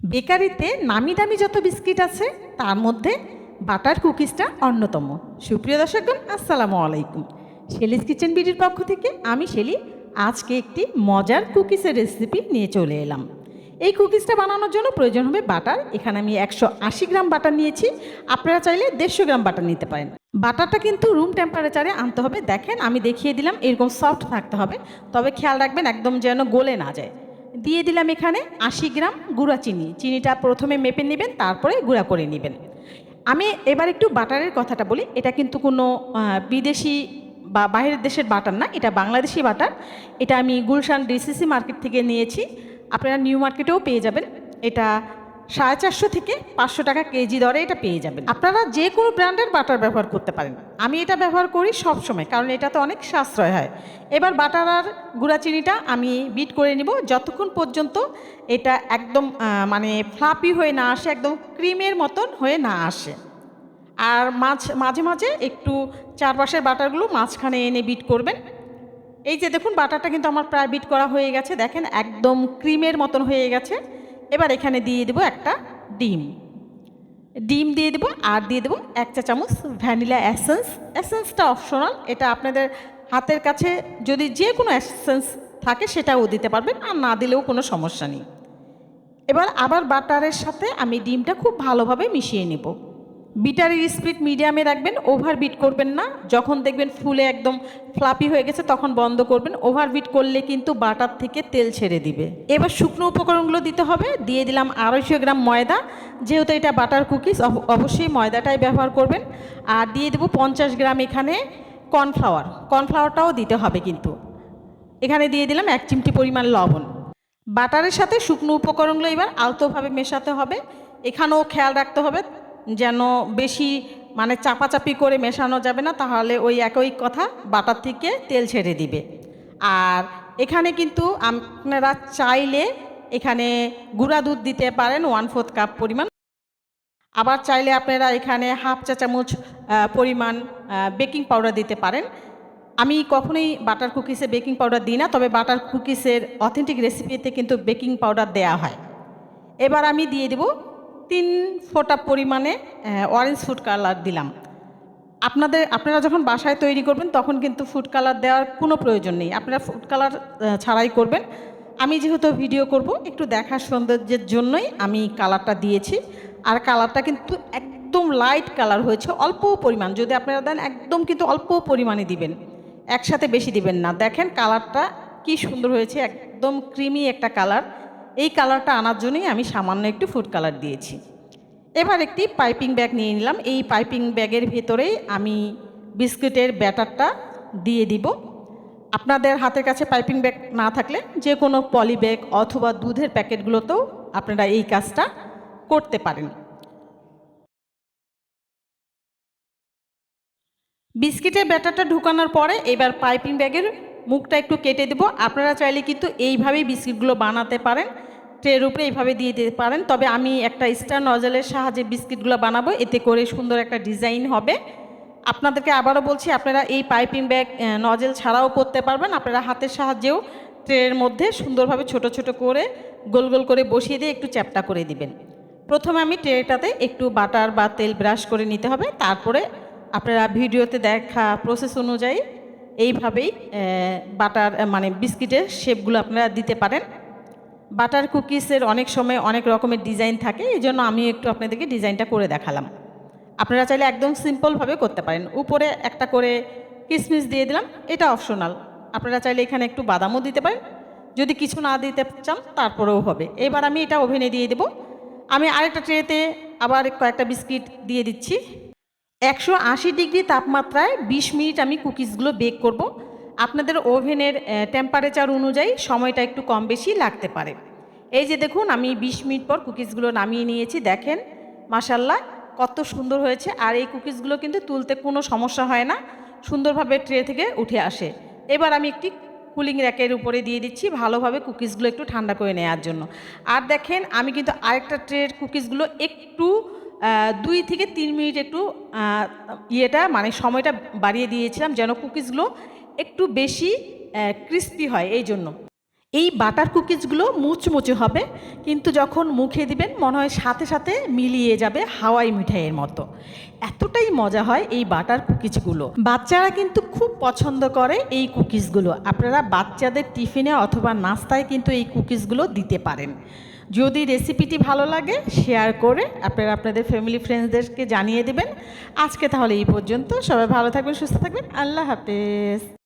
বেকারিতে নামি দামি যত বিস্কিট আছে, তার মধ্যে বাটার কুকিজটা অন্যতম। সুপ্রিয় দর্শকগণ, আসসালামু আলাইকুম। শেলিস কিচেন বিডির পক্ষ থেকে আমি শেলি আজকে একটি মজার কুকিজের রেসিপি নিয়ে চলে এলাম। এই কুকিজটা বানানোর জন্য প্রয়োজন হবে বাটার। এখানে আমি একশো আশি গ্রাম বাটার নিয়েছি। আপনারা চাইলে দেড়শো গ্রাম বাটার নিতে পারেন। বাটারটা কিন্তু রুম টেম্পারেচারে আনতে হবে। দেখেন, আমি দেখিয়ে দিলাম, এরকম সফট থাকতে হবে। তবে খেয়াল রাখবেন, একদম যেন গলে না যায়। দিয়ে দিলাম এখানে আশি গ্রাম গুঁড়া চিনি। চিনিটা প্রথমে মেপে নেবেন, তারপরে গুঁড়া করে নেবেন। আমি এবার একটু বাটারের কথাটা বলি। এটা কিন্তু কোনো বিদেশি বা বাইরের দেশের বাটার না, এটা বাংলাদেশি বাটার। এটা আমি গুলশান ডিসিসি মার্কেট থেকে নিয়েছি। আপনারা নিউ মার্কেটেও পেয়ে যাবেন। এটা সাড়ে চারশো থেকে পাঁচশো টাকা কেজি দরে এটা পেয়ে যাবেন। আপনারা যে কোনো ব্র্যান্ডের বাটার ব্যবহার করতে পারেন। আমি এটা ব্যবহার করি সব সময় কারণ এটা তো অনেক সাশ্রয় হয়। এবার বাটার আর গুঁড়া চিনিটা আমি বিট করে নিব। যতক্ষণ পর্যন্ত এটা একদম মানে ফ্লাপি হয়ে না আসে, একদম ক্রিমের মতন হয়ে না আসে। আর মাঝ, মাঝে মাঝে একটু চারপাশের বাটারগুলো মাঝখানে এনে বিট করবেন। এই যে দেখুন, বাটারটা কিন্তু আমার প্রায় বিট করা হয়ে গেছে। দেখেন, একদম ক্রিমের মতন হয়ে গেছে। এবার এখানে দিয়ে দেবো একটা ডিম। ডিম দিয়ে দেবো আর দিয়ে দেবো এক চা চামচ ভ্যানিলা অ্যাসেন্স অ্যাসেন্সটা অপশনাল, এটা আপনাদের হাতের কাছে যদি যে কোনো অ্যাসেন্স থাকে সেটাও দিতে পারবেন, আর না দিলেও কোনো সমস্যা নেই। এবার আবার বাটারের সাথে আমি ডিমটা খুব ভালোভাবে মিশিয়ে নেব। বিটারের স্পিড মিডিয়ামে রাখবেন ওভার বিট করবেন না। যখন দেখবেন ফুলে একদম ফ্লাপি হয়ে গেছে, তখন বন্ধ করবেন। ওভার বিট করলে কিন্তু বাটার থেকে তেল ছেড়ে দিবে। এবার শুকনো উপকরণগুলো দিতে হবে। দিয়ে দিলাম আড়াইশো গ্রাম ময়দা। যেহেতু এটা বাটার কুকিজ অবশ্যই ময়দাটাই ব্যবহার করবেন। আর দিয়ে দেবো পঞ্চাশ গ্রাম এখানে কর্নফ্লাওয়ার কর্নফ্লাওয়ারটাও দিতে হবে কিন্তু। এখানে দিয়ে দিলাম এক চিমটি পরিমাণ লবণ। বাটারের সাথে শুকনো উপকরণগুলো এবার আলতোভাবে মেশাতে হবে। এখানেও খেয়াল রাখতে হবে। যেন বেশি মানে চাপাচাপি করে মেশানো যাবে না, তাহলে ওই একই কথা বাটার থেকে তেল ছেড়ে দিবে। আর এখানে কিন্তু আপনারা চাইলে এখানে গুঁড়া দুধ দিতে পারেন, ওয়ান ফোর্থ কাপ পরিমাণ। আবার চাইলে আপনারা এখানে হাফ চা চামচ পরিমাণ বেকিং পাউডার দিতে পারেন। আমি কখনোই বাটার কুকিসে বেকিং পাউডার দিই না, তবে বাটার কুকিসের অথেন্টিক রেসিপিতে কিন্তু বেকিং পাউডার দেয়া হয়। এবার আমি দিয়ে দেব তিন ফোঁটা পরিমাণে অরেঞ্জ ফুড কালার দিলাম। আপনাদের, আপনারা যখন বাসায় তৈরি করবেন, তখন কিন্তু ফুড কালার দেওয়ার কোনো প্রয়োজন নেই। আপনারা ফুড কালার ছাড়াই করবেন। আমি যেহেতু ভিডিও করব, একটু দেখার সৌন্দর্যের জন্যই আমি কালারটা দিয়েছি। আর কালারটা কিন্তু একদম লাইট কালার হয়েছে, অল্প পরিমাণ। যদি আপনারা দেন, একদম কিন্তু অল্প পরিমাণে দিবেন। একসাথে বেশি দিবেন না। দেখেন কালারটা কি সুন্দর হয়েছে, একদম ক্রিমি একটা কালার এই কালারটা আনার জন্যই আমি সামান্য একটু ফুড কালার দিয়েছি। এবার একটি পাইপিং ব্যাগ নিয়ে নিলাম। এই পাইপিং ব্যাগের ভেতরেই আমি বিস্কুটের ব্যাটারটা দিয়ে দিব। আপনাদের হাতের কাছে পাইপিং ব্যাগ না থাকলে যে কোনো পলি ব্যাগ অথবা দুধের প্যাকেটগুলোতেও আপনারা এই কাজটা করতে পারেন। বিস্কিটের ব্যাটারটা ঢুকানোর পরে এবার পাইপিং ব্যাগের মুখটা একটু কেটে দেবো। আপনারা চাইলে কিন্তু এইভাবেই বিস্কিটগুলো বানাতে পারেন। ট্রের উপরে এইভাবে দিয়ে দিতে পারেন। তবে আমি একটা স্টার নজলের সাহায্যে বিস্কিটগুলো বানাবো। এতে করে সুন্দর একটা ডিজাইন হবে। আপনাদেরকে আবারও বলছি, আপনারা এই পাইপিং ব্যাগ নজেল ছাড়াও করতে পারবেন। আপনারা হাতের সাহায্যেও ট্রের মধ্যে সুন্দরভাবে ছোট ছোট করে গোল গোল করে বসিয়ে দিয়ে একটু চ্যাপটা করে দিবেন। প্রথমে আমি ট্রেটাতে একটু বাটার বা তেল ব্রাশ করে নিতে হবে। তারপরে আপনারা ভিডিওতে দেখা প্রসেস অনুযায়ী এইভাবেই বাটার মানে বিস্কিটের শেপগুলো আপনারা দিতে পারেন। বাটার কুকিজের অনেক সময় অনেক রকমের ডিজাইন থাকে এই জন্য আমি একটু আপনাদেরকে ডিজাইনটা করে দেখালাম। আপনারা চাইলে একদম সিম্পলভাবে করতে পারেন। উপরে একটা করে কিসমিস দিয়ে দিলাম, এটা অপশনাল। আপনারা চাইলে এখানে একটু বাদামও দিতে পারেন। যদি কিছু না দিতে চান, তারপরেও হবে। এবার আমি এটা ওভেনে দিয়ে দেবো। আমি আরেকটা ট্রেতে আবার কয়েকটা বিস্কিট দিয়ে দিচ্ছি। একশো আশি ডিগ্রি তাপমাত্রায় বিশ মিনিট আমি কুকিজগুলো বেক করব। আপনাদের ওভেনের টেম্পারেচার অনুযায়ী সময়টা একটু কম বেশি লাগতে পারে। এই যে দেখুন, আমি বিশ মিনিট পর কুকিজগুলো নামিয়ে নিয়েছি, দেখেন মাসাল্লাহ কত সুন্দর হয়েছে। আর এই কুকিজগুলো কিন্তু তুলতে কোনো সমস্যা হয় না, সুন্দরভাবে ট্রে থেকে উঠে আসে। এবার আমি একটি কুলিং র্যাকের উপরে দিয়ে দিচ্ছি ভালোভাবে কুকিজগুলো একটু ঠান্ডা করে নেওয়ার জন্য। আর দেখেন, আমি কিন্তু আরেকটা ট্রের কুকিজগুলো একটু দুই থেকে তিন মিনিট একটু ইয়েটা মানে সময়টা বাড়িয়ে দিয়েছিলাম যেন কুকিজগুলো একটু বেশি ক্রিস্পি হয়, এই জন্য। এই বাটার কুকিজগুলো মুচমুচে হবে, কিন্তু যখন মুখে দিবেন, মনে হয় সাথে সাথে মিলিয়ে যাবে হাওয়াই মিঠাইয়ের মতো। এতটাই মজা হয় এই বাটার কুকিজগুলো। বাচ্চারা কিন্তু খুব পছন্দ করে এই কুকিজগুলো। আপনারা বাচ্চাদের টিফিনে অথবা নাস্তায় কিন্তু এই কুকিজগুলো দিতে পারেন। যদি রেসিপিটি ভালো লাগে, শেয়ার করে আপনারা আপনাদের ফ্যামিলি ফ্রেন্ডসদেরকে জানিয়ে দেবেন। আজকে তাহলে এই পর্যন্ত। সবাই ভালো থাকবেন, সুস্থ থাকবেন। আল্লাহ হাফেজ।